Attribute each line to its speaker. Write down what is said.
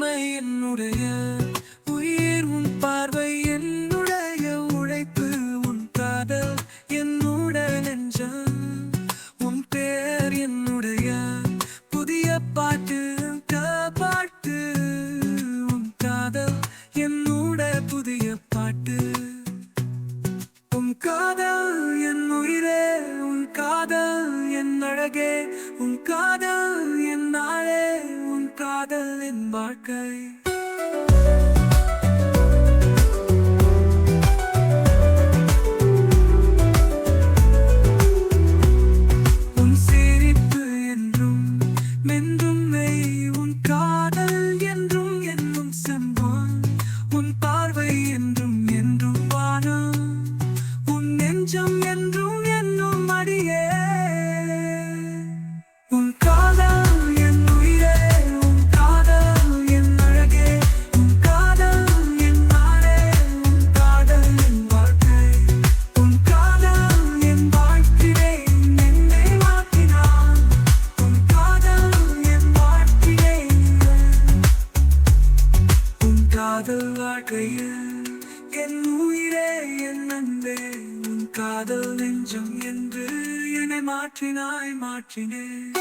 Speaker 1: உண்மை என்னுடைய. உயிர் உன் பார்வை என்னுடைய உழைப்பு உன் காதல் என்னோட நெஞ்சம். உன் பேர் என்னுடைய. புதிய பாட்டு பாட்டு உன் காதல் என்னோட புதிய பாட்டு. உன் காதல் என் உயிரே உன் காதல் என் அழகே. உன் காதல் வாழ்க்கை. உன் சிரிப்பு என்றும் மென்று காதல் வாழ்க்கையில் என் உயிரே என் அன்பே. உன் காதல் நெஞ்சம் என்று என்னை மாற்றினாய் மாற்றினேன்.